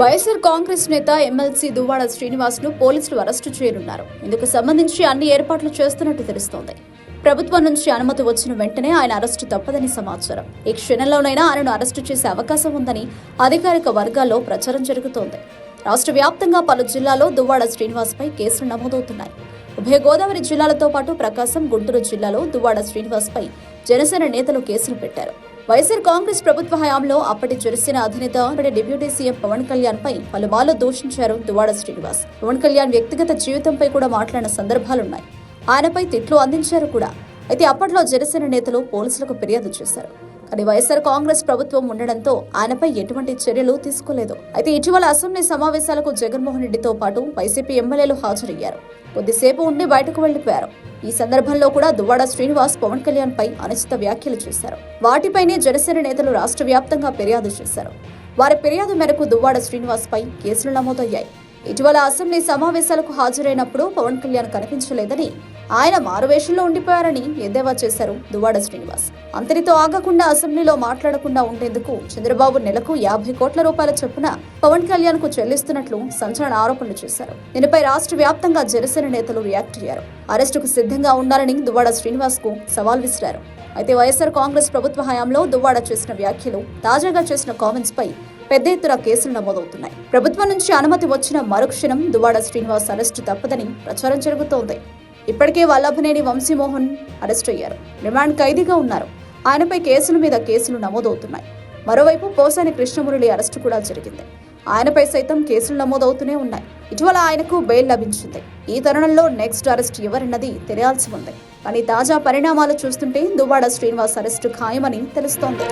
వైఎస్ఆర్ కాంగ్రెస్ నేత ఎమ్మెల్సీ దువ్వాడ శ్రీనివాస్ను పోలీసులు అరెస్టు చేయనున్నారు. ఇందుకు సంబంధించి అన్ని ఏర్పాట్లు చేస్తున్నట్టు తెలుస్తోంది. ప్రభుత్వం నుంచి అనుమతి వచ్చిన వెంటనే ఆయన అరెస్టు తప్పదని సమాచారం. ఈ క్షణంలోనైనా ఆయనను అరెస్టు చేసే అవకాశం ఉందని అధికారిక వర్గాల్లో ప్రచారం జరుగుతోంది. రాష్ట్ర వ్యాప్తంగా పలు జిల్లాల్లో దువ్వాడ శ్రీనివాస్ పై కేసులు నమోదవుతున్నాయి. ఉభయ గోదావరి జిల్లాలతో పాటు ప్రకాశం గుంటూరు జిల్లాలో దువ్వాడ శ్రీనివాస్ పై జనసేన నేతలు కేసులు పెట్టారు. వైఎస్ఆర్ కాంగ్రెస్ ప్రభుత్వ హయాంలో అప్పటి జనసేన అధినేత అప్పటి డిప్యూటీ సీఎం పవన్ కళ్యాణ్ పై పలుమార్లు దూషించారు దువాడ శ్రీనివాస్. పవన్ కళ్యాణ్ వ్యక్తిగత జీవితంపై కూడా మాట్లాడిన సందర్భాలున్నాయి. ఆయనపై తిట్లు అందించారు కూడా. అయితే అప్పట్లో జనసేన నేతలు పోలీసులకు ఫిర్యాదు చేశారు. కానీ వైఎస్ఆర్ కాంగ్రెస్ ప్రభుత్వం ఉండడంతో ఆయనపై ఎటువంటి చర్యలు తీసుకోలేదు. అయితే ఇటీవల అసెంబ్లీ సమావేశాలకు జగన్మోహన్ రెడ్డితో పాటు వైసీపీ ఎమ్మెల్యేలు హాజరయ్యారు. కొద్దిసేపు ఉండి బయటకు వెళ్ళిపోయారు ఈ సందర్భంలో కూడా దువ్వాడ శ్రీనివాస్ పవన్ కళ్యాణ్ పై అనుచిత వ్యాఖ్యలు చేశారు. వాటిపైనే జనసేన నేతలు రాష్ట్ర వ్యాప్తంగా ఫిర్యాదు చేశారు. వారి ఫిర్యాదు మేరకు దువ్వాడ శ్రీనివాస్ పై కేసులు నమోదయ్యాయి. ఇటీవల అసెంబ్లీ సమావేశాలకు హాజరైనప్పుడు పవన్ కళ్యాణ్ కనిపించలేదని ఆయన మారువేషంలో ఉండిపోయారని ఎద్దేవా చేశారు దువ్వాడ శ్రీనివాస్. అంతటితో ఆగకుండా అసెంబ్లీలో మాట్లాడకుండా ఉండేందుకు చంద్రబాబు నెలకు యాభై కోట్ల రూపాయల చొప్పున పవన్ కళ్యాణ్కు చెల్లిస్తున్నట్లు సంచలన ఆరోపణలు చేశారు. దీనిపై రాష్ట్ర వ్యాప్తంగా జనసేన నేతలు రియాక్ట్ అయ్యారు. అరెస్టుకు సిద్ధంగా ఉండాలని దువ్వాడ శ్రీనివాస్కు సవాల్ విసిరారు. అయితే వైఎస్ఆర్ కాంగ్రెస్ ప్రభుత్వ హయాంలో దువ్వాడ చేసిన వ్యాఖ్యలు తాజాగా చేసిన కామెంట్స్ పై పెద్ద ఎత్తున కేసులు నమోదవుతున్నాయి. ప్రభుత్వం నుంచి అనుమతి వచ్చిన మరుక్షణం దువ్వాడ శ్రీనివాస్ అరెస్టు తప్పదని ప్రచారం జరుగుతోంది. ఇప్పటికే వల్లభనేని వంశీమోహన్ అరెస్ట్ అయ్యారు. రిమాండ్ ఖైదీగా ఉన్నారు. ఆయనపై కేసుల మీద కేసులు నమోదవుతున్నాయి. మరోవైపు పోసాని కృష్ణమురళి అరెస్టు కూడా జరిగింది. ఆయనపై సైతం కేసులు నమోదవుతూనే ఉన్నాయి. ఇటీవల ఆయనకు బెయిల్ లభించింది. ఈ తరుణంలో నెక్స్ట్ అరెస్ట్ ఎవరన్నది తెలియాల్సి ఉంది. కానీ తాజా పరిణామాలు చూస్తుంటే దువ్వాడ శ్రీనివాస్ అరెస్టు ఖాయమని తెలుస్తోంది.